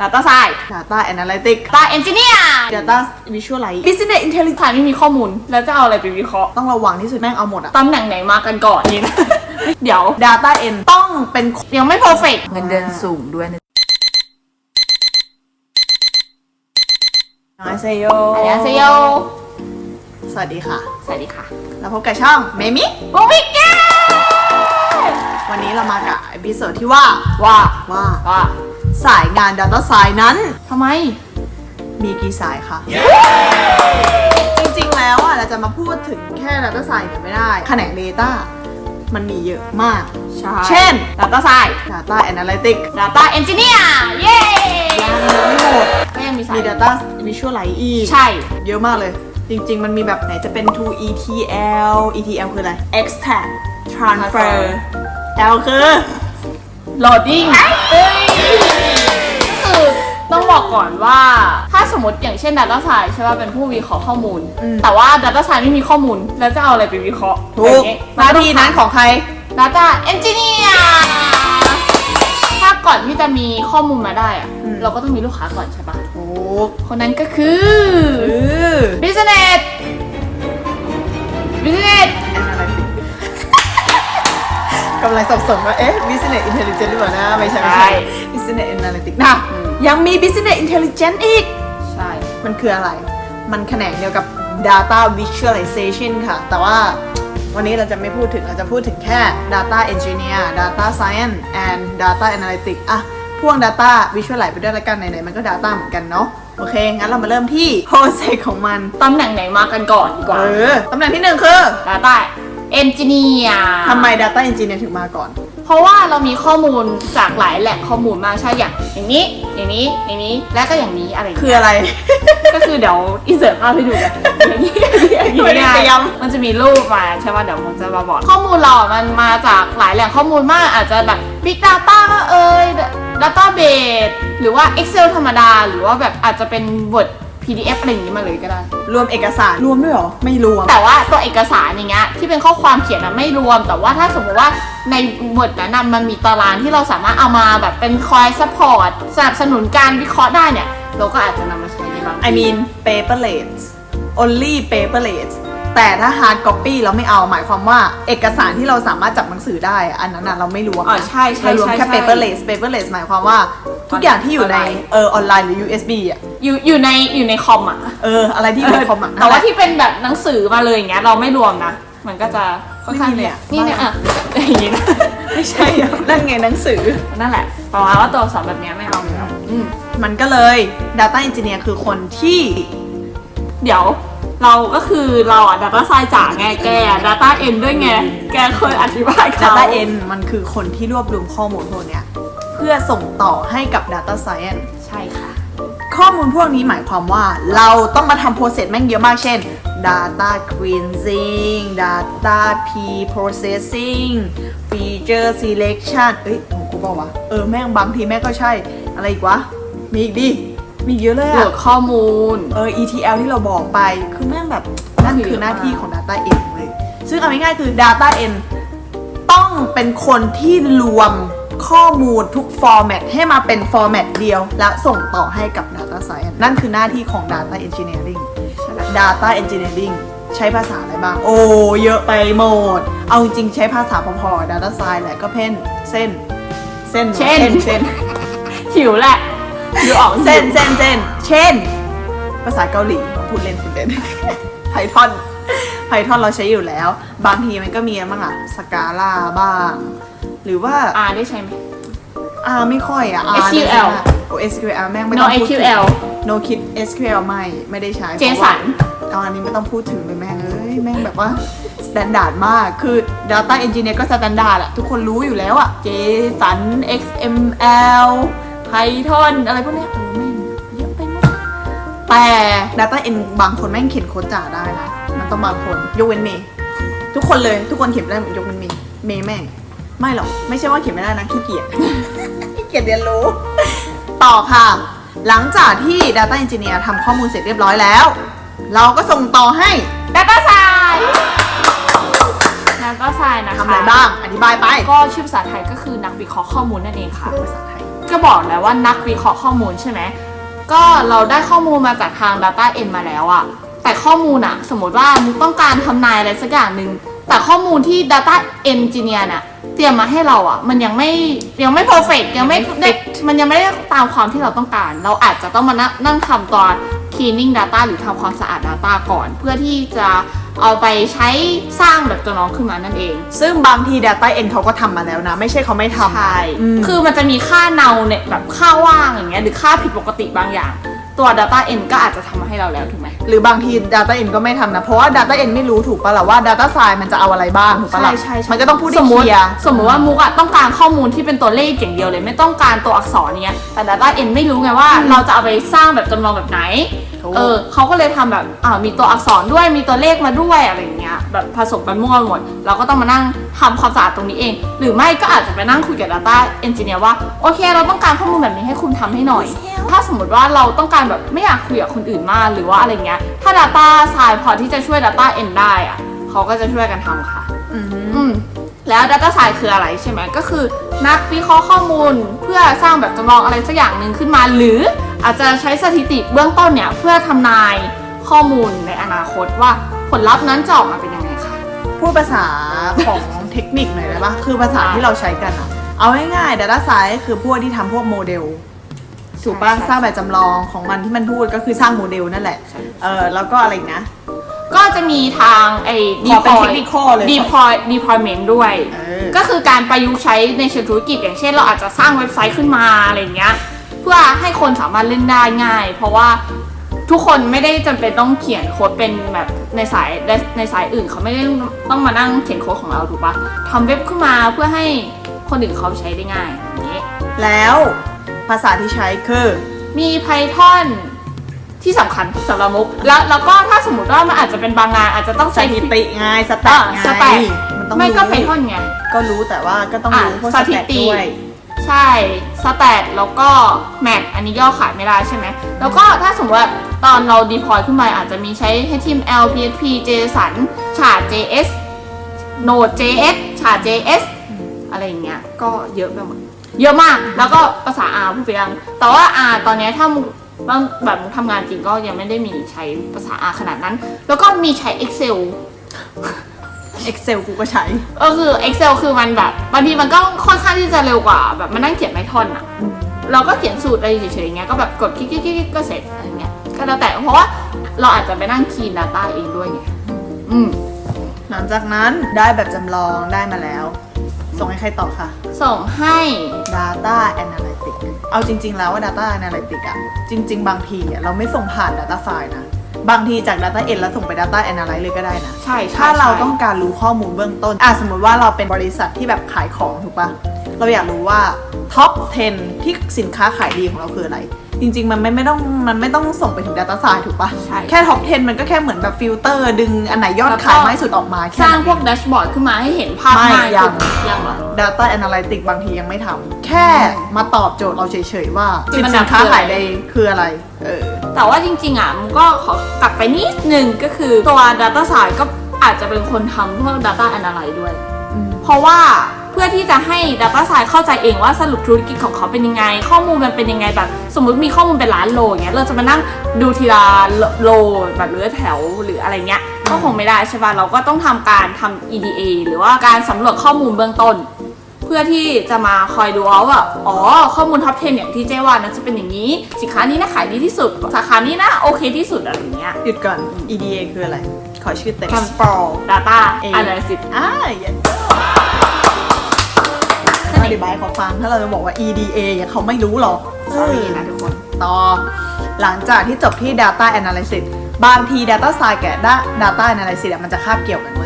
Data Science Data Analytics Data Engineer Data Visualize Business Intelligence ไม่มีข้อมูล แล้วจะเอาอะไรไปวิเคราะห์ ต้องระวังที่สุดแม่งเอาหมดอะตำแหน่งไหนมากันก่อนนี่นะ เดี๋ยว Data N ต้องเป็นยังไม่ perfect เงินเดือนสูงด้วยนะน้อยเซโยอันยาเซโยสวัสดีค่ะ สวัสดีค่ะ แล้วพบกับช่องเมมิบุ๊กบิ๊กแก วันนี้เรามากับเอพิโซดที่ว่าว่าว่าว่าสายงาน Data Science นั้นทำไมมีกี่สายคะจริงๆแล้วอะเราจะมาพูดถึงแค่ Data Science เนี่ยไม่ได้แขนง Data มันมีเยอะมาก ใช่เช่น Data Science Data Analytics Data Engineer เย้ยังไม่หมดก็ยังมีสายมี Data Visualize อีกใช่ เยอะมากเลย จริง ๆ มันมีแบบไหนจะเป็น to ETL ETL คืออะไร Extract Transfer L คือ loading เอ้ยก็คือต้องบอกก่อนว่า ถ้าสมมติอย่างเช่น Data Science ใช่ป่ะเป็นผู้วิเคราะห์ข้อมูล อืม แต่ว่า Data Science ไม่มีข้อมูล แล้วจะเอาอะไรไปวิเคราะห์ถูกหน้าที่นั้นของใคร Data Engineer ถ้าก่อนที่จะมีข้อมูลมาได้อะอืม เราก็ต้องมีลูกค้าก่อนใช่ป่ะ ถูกคนนั้นก็คือ คือ Business Business กำลังสับสนว่าเอ๊ะ business intelligence หรือเปล่านะ ไม่ใช่ไม่ใช่ใช่ business analytics นะอืมยังมี business intelligence อีก ใช่ มันคืออะไร มันแขนงเดียวกับ data visualization ค่ะ แต่ว่าวันนี้เราจะไม่พูดถึง เราจะพูดถึงแค่ data engineer data science and data analytics อะพ่วง data visualize ไปด้วยละกันไหนๆมันก็ data เหมือนกันเนาะโอเค งั้นเรามาเริ่มที่ process ของมัน ตำแหน่งไหนมากันก่อนดีกว่า เออ ตำแหน่งที่หนึ่งคือ Data Engineer ทำไม data engineer ถึงมาก่อน เพราะว่าเรามีข้อมูลจากหลายแหล่งข้อมูลมากใช่อย่างอย่างนี้ อย่างนี้อย่างนี้และก็อย่างนี้อะไรอย่างคืเงี้ยออะไร ก็คือเดี๋ยวอินเสิร์ตภาพให้ดูกันอย่างนี้อย่างนี้ไม่ได้เตรียมมันจะมีรูปมาใช่ป่ะเดี๋ยวผมจะมาบอกข้อมูลเราอะมันมาจากหลายแหล่งข้อมูลมากอาจจะแบบ Big Data ก็เอ่ย Database หรือว่า Excel ธรรมดา หรือว่าแบบอาจจะเป็น Word PDF อะไรอย่างนี้มาเลยก็ได้ รวมเอกสารรวมด้วยเหรอ ไม่รวม แต่ว่าตัวเอกสารอย่างเงี้ยที่เป็นข้อความเขียนอะไม่รวม แต่ว่าถ้าสมมติว่าในบทนั้นน่ะมันมีตารางที่เราสามารถเอามาแบบเป็นคอยซัพพอร์ตสนับสนุนการวิเคราะห์ได้เนี่ย เราก็อาจจะนำมาใช้ในบาง I mean paperless only paperless แต่ถ้า hard copy เราไม่เอาหมายความว่าเอกสารที่เราสามารถจับหนังสือได้อะอันนั้นนะเราไม่รวมอ๋อใช่ใช่เรารวมใช่แค่ ใช่ paperless paperless หมายความว่าทุกอย่างที่อยู่ในออนไลน์ เออออนไลน์หรือ USB อะอยู่อยู่ในอยู่ในคอมอะเอออะไรที่อยู่ในคอมอะแต่ว่าที่เป็นแบบหนังสือมาเลยอย่างเงี้ยเราไม่รวมนะ มันก็จะค่อนข้างไม่มีเลยอะนี่เนี่ยอะอย่างงี้นะไม่ใช่อะนั่นไงหนังสือ นั่นแหละประมาณว่าตัวอักษรแบบเนี้ยไม่เอาอยู่แล้วอืมมันก็เลย data engineer คือคนที่ เดี๋ยว เราก็คือเราอะ data science จ๋าไงแกอะ data n ด้วยไง แกเคยอธิบายเขา data n มันคือคนที่รวบรวมข้อมูลพวกเนี้ยเพื่อส่งต่อให้กับ data science ใช่ค่ะ ข้อมูลพวกนี้หมายความว่าเราต้องมาทำโปรเซสแม่งเยอะมากเช่น data cleansing data pre-processing feature selection เอ้ยของกูเปล่าวะเออแม่งบางทีแม่งก็ใช่ อะไรอีกวะ มีอีกดิ มีอีกเยอะเลยตรวอะจข้อมูล เออ ETL ที่เราบอกไป คือแม่งแบบนั่นคือหน้าที่ของ data n เลยซึ่งเอาง่ายๆคือ data n ต้องเป็นคนที่รวมข้อมูลทุกฟอร์แมตให้มาเป็นฟอร์แมตเดียว แล้วส่งต่อให้กับ Data Science นั่นคือหน้าที่ของ Data Engineering Data Engineering ใช้ภาษาอะไรบ้าง โอ้ เยอะไปหมด เอาจริงๆใช้ภาษาพอๆ Data Science แหละก็เพ่นเส้น เส้นเช่น เส้น หิวแหละ ดูออกเส้นเส้นเส้นเช่น ภาษาเกาหลีพูดเล่นพูดเล่นไพทอนไพทอนเราใช้อยู่แล้ว บางทีมันก็มีอะไรบ้างอะสกาล่าบ้าง หรือว่าอ่าได้ใช่ไหม R ไม่ค่อยอะ R SQL โอ้ SQL แม่งไม่ No ต้องพูดถึง SQL No คิด SQL ไม่ไม่ได้ใช้เจสันเพราะว่าเอาอันนี้ไม่ต้องพูดถึงเลยแม่งเอ้ยแม่งแบบว่าสแตนดาร์ดมากคือ Data Engineer ก็สแตนดาร์ดอะทุกคนรู้อยู่แล้วอะเจสัน XML Python อะไรพวกเนี้ยเออแม่งเยอะไปหมดแต่ Data N บางคนแม่งเขียนโค้ดจ๋าได้นะมันต้องบางคนยกเว้นเมย์ทุกคนเลยทุกคนเขียนได้หมดยกเว้นเมย์เมย์แม่งไม่หรอกไม่ใช่ว่าเขียนไม่ได้นะขี้เกียจ ขี้เกียจเรียนรู้ ต่อค่ะ หลังจากที่ Data Engineer ทำข้อมูลเสร็จเรียบร้อยแล้ว เราก็ส่งต่อให้ Data Science Data Science นะคะทำอะไรบ้าง อธิบายไป ก็ชื่อภาษาไทยก็คือนักวิเคราะห์ข้อมูลนั่นเองค่ะ ภาษาไทย ก็บอกแล้วว่านักวิเคราะห์ข้อมูลใช่ไหมก็เราได้ข้อมูลมาจากทาง Data N มาแล้วอะแต่ข้อมูลอะสมมติว่ามุกต้องการทำนายอะไรสักอย่างหนึ่งแต่ข้อมูลที่ Data Engineer น่ะเตรียมมาให้เราอะมันยังไม่ยังไม่ perfect ยังไม่ได้มันยังไม่ได้ตามความที่เราต้องการ เราอาจจะต้องมานั่งนั่งทำตอน cleaning data หรือทำความสะอาด data ก่อน เพื่อที่จะเอาไปใช้สร้างแบบตัวน้องขึ้นมานั่นเอง ซึ่งบางที Data N เขาก็ทำมาแล้วนะ ไม่ใช่เขาไม่ทำใช่อืมคือมันจะมีค่าเนาเนี่ยแบบค่าว่างอย่างเงี้ยหรือค่าผิดปกติบางอย่าง ตัว Data N ก็อาจจะทำมาให้เราแล้วถูกไหม หรือบางที Data N ก็ไม่ทำนะ เพราะว่า Data N ไม่รู้ถูกปะล่ะว่า Data Science มันจะเอาอะไรบ้างถูกปะล่ะใช่ใช่ใช่ มันก็ต้องพูดสให้มเคมติลียร์ สมมติว่ามุกอะต้องการข้อมูลที่เป็นตัวเลขอย่างเดียวเลย ไม่ต้องการตัวอักษรเนี้ยแต่ Data N ไม่รู้ไงว่าเราจะเอาไปสร้างแบบจำลองแบบไหนถูก เออเขาก็เลยทำแบบอ่ามีตัวอักษรด้วยมีตัวเลขมาด้วยอะไรอย่างเงี้ยแบบผสมกันมั่วหมด เราก็ต้องมานั่งทำความสะอาดตรงนี้เอง หรือไม่ก็อาจจะไปนั่งคุยกับ Data Engineer ว่าโอเค เราต้องการข้อมูลแบบนี้ให้คุณทำให้หน่อย ถ้าสมมติว่าเราต้องการแบบไม่อยากคุยกับคนอื่นมากหรือว่าอะไรเงี้ยถ้า Data Science พอที่จะช่วย Data N ได้อะเขาก็จะช่วยกันทำค่ะอืมอืมแล้ว Data Science คืออะไรใช่ไหมก็คือ นักวิเคราะห์ข้อมูลเพื่อสร้างแบบจำลองอะไรสักอย่างหนึ่งขึ้นมาหรือ อาจจะใช้สถิติเบื้องต้นเนี่ยเพื่อทำนายข้อมูลในอนาคตว่าผลลัพธ์นั้นจะออกมาเป็นยังไงคะพูดภาษาของเทคนิคหน่อยได้ปะคือภาษาอ่าที่เราใช้กันอะเอาง่ายๆ Data Science คือพวกที่ทำพวกโมเดลถูกปะใช่สร้างแบบจำลองของมันที่มันพูดก็คือสร้างโมเดลนั่นแหละใช่เออแล้วก็อะไรอีกนะ ก็จะมีทางไอ้ขอเป็น technical เลย deploy deployment ด้วยเออก็คือการประยุกต์ใช้ในเชิงธุรกิจอย่างเช่นเราอาจจะสร้างเว็บไซต์ขึ้นมาอะไรเงี้ยเพื่อให้คนสามารถเล่นได้ง่าย เพราะว่าทุกคนไม่ได้จำเป็นต้องเขียนโค้ดเป็นแบบในสายในสายอื่นเขาไม่ได้ต้องมานั่งเขียนโค้ดของเราถูกปะทำเว็บขึ้นมาเพื่อให้คนอื่นเขาใช้ได้ง่ายอย่างนี้แล้วภาษาที่ใช้คือมี Python ที่สำคัญสำหรับมุกแล้วแล้วก็ถ้าสมมติว่ามันอาจจะเป็นบางงานอาจจะต้องสใช้ถิติไงสแตอ่าทไงสแตทมันต้องไม่ก็รู้ Python ไงก็รู้แต่ว่าก็ต้องอะรู้พวกสสถิแตทติด้วย ใช่สแตทแล้วก็แมทอันนี้ย่อขายไม่ได้ใช่ไหมแล้วก็ถ้าสมมติว่าตอนเรา deploy ขึ้นมาอาจจะมีใช้ HTML PHP JSON ฉาด JS Node JS ฉาด JS อะไรอย่างเงี้ยก็เยอะไปหมดเยอะมากแล้วก็ภาษา R พูดไปยังแต่ว่า R ตอนนี้ถ้าบางแบบทำงานจริงก็ยังไม่ได้มีใช้ภาษา R ขนาดนั้น แล้วก็มีใช้ Excel Excel กูก็ใช้ ก็คือ Excel คือมันแบบบางทีมันก็ค่อนข้างที่จะเร็วกว่า แบบมานั่งเขียนไมทอนอะเราก็เขียนสูตรอะไรเฉยๆอย่างเงี้ยก็แบบกดคลิกๆๆก็เสร็จอะไรเงี้ยก็แล้วแต่เพราะว่าเราอาจจะไปนั่งคีน Data เองด้วยไงอืมหลังจากนั้นได้แบบจำลองได้มาแล้ว ส่งให้ใครต่อค่ะส่งให้ Data Analytics เอาจริง ๆ แล้วว่า Data Analytics อะจริง ๆ บางทีอะเราไม่ส่งผ่าน Data File นะ บางทีจาก Data N แล้วส่งไป Data Analyst เลยก็ได้นะ ใช่ใช่ถ้าเราใช่ ต้องการรู้ข้อมูลเบื้องต้น อะสมมติว่าเราเป็นบริษัทที่แบบขายของถูกปะเราอยากรู้ว่าท็อป 10 ที่สินค้าขายดีของเราคืออะไร จริง ๆ มันไม่ไม่ต้องมันไม่ต้องส่งไปถึง Data Science ถูกปะใช่ แค่ท็อป 10 มันก็แค่เหมือนแบบฟิลเตอร์ ดึงอันไหนยอดแล้วก็ขายมากที่สุดออกมาแค่สร้างนั้น พวกแดชบอร์ดขึ้นมาให้เห็นภาพไม่ง่ายยัขึ้งนยังเหรอ Data Analytics บางทียังไม่ทำแค่มาตอบโจทย์เราเฉยๆว่าคือสินมันสินค้าคืออะไรขายได้คืออะไร เออ แต่ว่าจริงๆอะมันก็ขอกลับไปนิดนึงก็คือตัว Data Science ก็อาจจะเป็นคนทำพวก Data Analysis ด้วย เพราะว่าเพื่อที่จะให้ Data Science เข้าใจเองว่าสรุปธุรกิจของเขาเป็นยังไง ข้อมูลมันเป็นยังไงแบบสมมุติมีข้อมูลเป็นล้านโลอย่างเงี้ยเราจะมานั่งดูทีละโลแบบเรือแถวหรืออะไรเงี้ยก็คงไม่ได้ใช่ป่ะเราก็ต้องทำการทำ EDA หรือว่าการสำรวจข้อมูลเบื้องต้น เพื่อที่จะมาคอยดูว่าว่าอ๋อ ข้อมูลท็อป 10 อย่างที่เจ๊ว่านั้นจะเป็นอย่างนี้ สินค้านี้นะขายดีที่สุด สาขานี้นะโอเคที่สุดอะไรอย่างเงี้ย หยุดก่อน EDA คืออะไร ขอชื่อเต็ม Control Data เอ Analysis อ่าอย่าอธิบายให้เขาฟังถ้าเราจะบอกว่า EDA เนี่ยเขาไม่รู้หรอก sorry นะทุกคน ต่อ หลังจากที่จบที่ Data Analysis บางที Data Science กับ Data Analysis อะมันจะคาบเกี่ยวกันเลย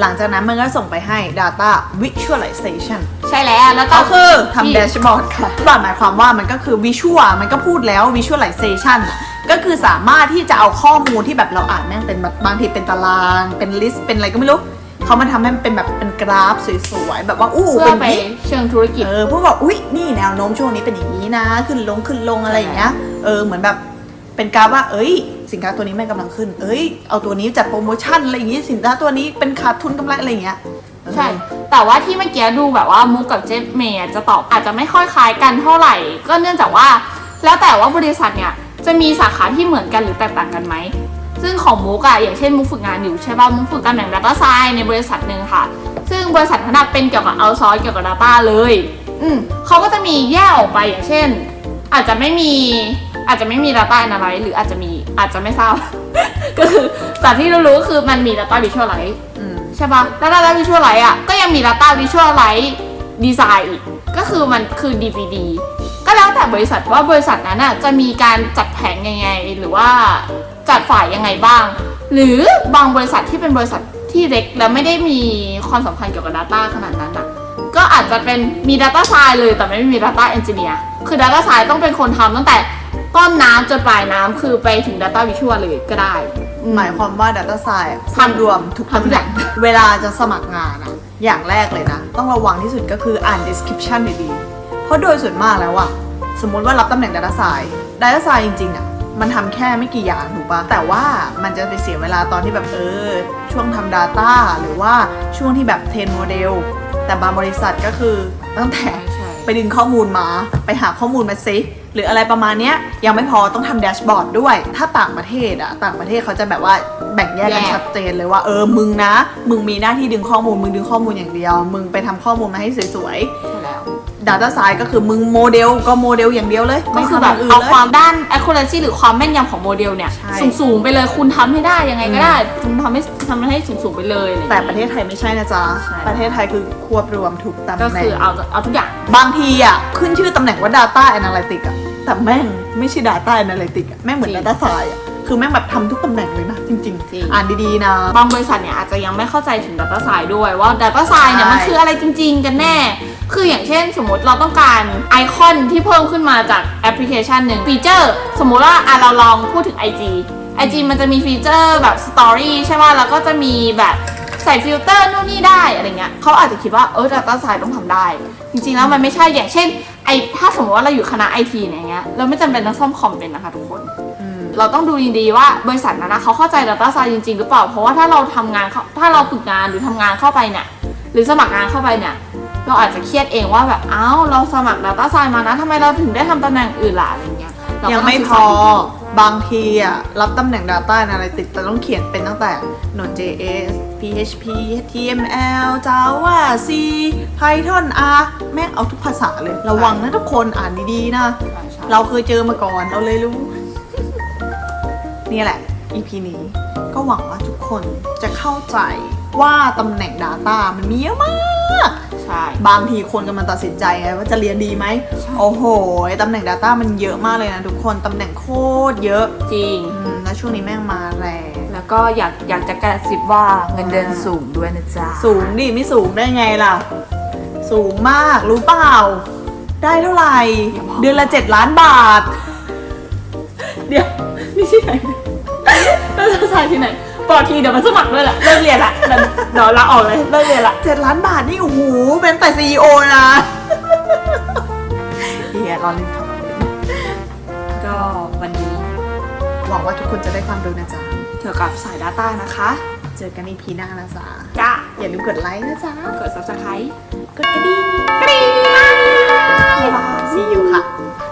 หลังจากนั้นมันก็ส่งไปให้ Data Visualization ใช่แล้วแล้วก็ก็คือที่ทำแดชบอร์ดค่ะหมายความว่ามันก็คือวิชวลมันก็พูดแล้ว visualization อะก็คือสามารถที่จะเอาข้อมูลที่แบบเราอ่านแม่งเป็นแบบบางทีเป็นตาราง เป็นลิสต์ เป็นอะไรก็ไม่รู้ เขามาทำให้มันเป็นแบบเป็นกราฟสวยๆ แบบว่าอู้เพื่เป็อนไปนี้ เชิงธุรกิจ เออพวกแบบอุ้ยนี่แนวโน้มช่วงนี้เป็นอย่างนี้นะ ขึ้นลงขึ้นลงอะไรอย่างเงี้ย เออ เหมือนแบบ เป็นกราฟว่า เอ้ย สินค้าตัวนี้ไม่งกำลังขึ้น เอ้ย เอาตัวนี้จัดโปรโมชั่นอะไรอย่างงี้ สินค้าตัวนี้เป็นขาดทุนกำไรอะไรอย่างเงี้ยเออใช่แต่แต่ว่าที่เมื่อกี้ดูแบบว่ามุกกับเจฟเมย์จะตอบอาจจะไม่ค่อยคล้ายกันเท่าไหร่ ก็เนื่องจากว่า แล้วแต่ว่าบริษัทเนี่ยจะมีสาขาที่เหมือนกันหรือแตกต่างกันไหม ซึ่งของมุกอะอย่างเช่นมุกฝึกงานอยู่ใช่ป่ะ มุกฝึกตำแหน่ง Data Science ในบริษัทหนึ่งค่ะ ซึ่งบริษัทนั้นนะเป็นเกี่ยวกับเอาซอร์เกี่ยวกับ Data เลย อืมเขาก็จะมีแยกออกไปอย่างเช่น อาจจะไม่มีอาจจะไม่มี Data Analyst หรืออาจจะมี อาจจะไม่ทราบ ก็คือแต่ที่เรารู้ก็คือมันมี Data Visualize อืม ใช่ปะ Data Visualize อะก็ยังมี Data Visualize Design อีก ก็คือมันคือ DVD ก็แล้วแต่บริษัทว่าบริษัทนั้นอะจะมีการจัดแผงยังไง หรือว่าจัดฝ่ายยังไงบ้าง หรือบางบริษัทที่เป็นบริษัทที่เล็กแล้วไม่ได้มีความสำคัญเกี่ยวกับ Data ขนาดนั้นอะก็อาจจะเป็นมี Data Science เลยแต่ไม่มี Data Engineer คือ Data Science ต้องเป็นคนทำตั้งแต่ ต้นน้ำจนปลายน้ำคือไปถึง Data Visual เลยก็ได้อืหมายความว่า Data Science ทำรวมทุกทำทุกตำแหอย่าน่งงเวลาจะสมัครงานอะอย่างแรกเลยนะ ต้องระวังที่สุดก็คืออ่าน description ดีๆ เพราะโดยส่วนมากแล้วอะสมมุติว่ารับตำแหน่ง Data Science Data Science จริงๆอะมันทำแค่ไม่กี่อย่างถูกปะแต่ว่ามันจะไปเสียเวลาตอนที่แบบเออ ช่วงทำ Data หรือว่าช่วงที่แบบเทรนโมเดลแต่บางบริษัทก็คือตั้งแต่ใช่ ไปดึงข้อมูลมา ไปหาข้อมูลมาซิหรืออะไรประมาณเนี้ยยังไม่พอต้องทำแดชบอร์ดด้วย ถ้าต่างประเทศอะต่างประเทศเขาจะแบบว่าแบ่งแยกกันแยกชัดเจนเลยว่าเออมึงนะ มึงมีหน้าที่ดึงข้อมูล มึงดึงข้อมูลอย่างเดียว มึงไปทำข้อมูลมาให้สวยใช่แล้วๆ Data Science ก็คือมึงโมเดลก็โมเดลอย่างเดียวเลยก็ไม่คือทำแบอบย่างอื่นเอาเลควายมด้าน accuracy หรือความแม่นยำของโมเดลเนี่ย ใช่ สูงๆ ไปเลยคุณทำให้ได้ยังไงก็ได้ คุณทำให้ทำให้สูงๆ ไปเลยอไอย่างแต่งี้ประเทศไทยไม่ใช่นะจ๊ะ ใช่ ประเทศไทยคือควบรวมทุกตำแหก็น่คืองเอาเอาทุกอย่าง บางทีอะ ขึ้นชื่อตำแหน่งว่า Data Analytics อะ แต่แม่งไม่ใช่ Data Analytics อะ แม่งเหมือน จริง Data Science อะ คือแม่งแบบทำทุกตำแหน่งเลยนะ จริง จริง ๆ อ่านดีๆนะ บางบริษัทเนี่ยอาจจะยังไม่เข้าใจถึง Data Science ด้วยว่า Data Science เนี่ยใช่มันคืออะไรจริง ๆ กันแน่ คืออย่างเช่น สมมติเราต้องการไอคอนที่เพิ่มขึ้นมาจากแอปพลิเคชันหนึ่งฟีเจอร์ สมมุติว่าอะเราลองพูดถึง IG IG มันจะมีฟีเจอร์แบบ Story ใช่ป่ะแล้วก็จะมีแบบใส่ฟิลเตอร์นู่นนี่ได้อะไรเงี้ยเขาอาจจะคิดว่าเออ Data Science ต้องทำได้ จริงๆแล้วมันไม่ใช่อย่างเช่นไอถ้าสมมติว่าเราอยู่คณะ IT เนี่ยอย่างเงี้ยเราไม่จำเป็นต้องซ่อมคอมเป็นนะคะทุกคนอืมเราต้องดูดีๆว่าบริษัทนั้นนะเขาเข้าใจ Data Science จริงๆหรือเปล่า เพราะว่าถ้าเราทำงานเข้าถ้าเราฝึกงานหรือทำงานเข้าไปเนี่ยหรือสมัครงานเข้าไปเนี่ย เราอาจจะเครียดเองว่าแบบอ้าวเราสมัคร Data Science มานะทำไมเราถึงได้ทำตำแหน่งอื่นล่ะอะไรเงี้ยเราก็ยังต้ไม่ศึกพษาอ ดีบางทีอะ รับตำแหน่ง Data Analytics แต่ต้องเขียนเป็นตั้งแต่ Node.js PHP HTML Java C Python R แม่งเอาทุกภาษาเลย ระวังนะทุกคนอ่านดีๆนะๆใช่เราเคยเจอมาก่อนเราเลยรู้ นี่แหละ EP นี้ ก็หวังว่าทุกคนจะเข้าใจว่าตำแหน่ง Data มันมีเยอะมากใช่ บางทีคนกำลังตัดสินใจไงว่าจะเรียนดีไหมโอ้โหตำแหน่ง Data มันเยอะมากเลยนะทุกคนตำแหน่งโคตรเยอะจริง อืมแล้วช่วงนี้แม่งมาแรงแล้วก็อยากอยากจะกระซิบว่าเงินเดือนสูงด้วยนะจ๊ะสูงดิไม่สูงได้ไงล่ะ สูงมากรู้เปล่า ได้เท่าไหร่ เดือนละเจ็ดล้านบาท เดี๋ยวนี่ที่ไหนเราจะใส่ที่ไหน บอกทีเดี๋ยวมาสมัครด้วยแหละเลิกเรียนละเดี๋ยวเดี๋ยวลาออกเลยเลิกเรียนละเจ็ดล้านบาทนี่โอ้โหเป็นแต่ซีอนะเฮียรอเล่นครับก็วันนี้หวังว่าทุกคนจะได้ความรู้นะจ๊ะเกี่ยวกับสาย Data นะคะ เจอกันในพีหน้านะจ๊ะจ้าอย่าลืมกดไลค์นะจ๊ะกด subscribe กดกระดิ่งกรี๊ดบ๊ายบาย see you ค่ะบ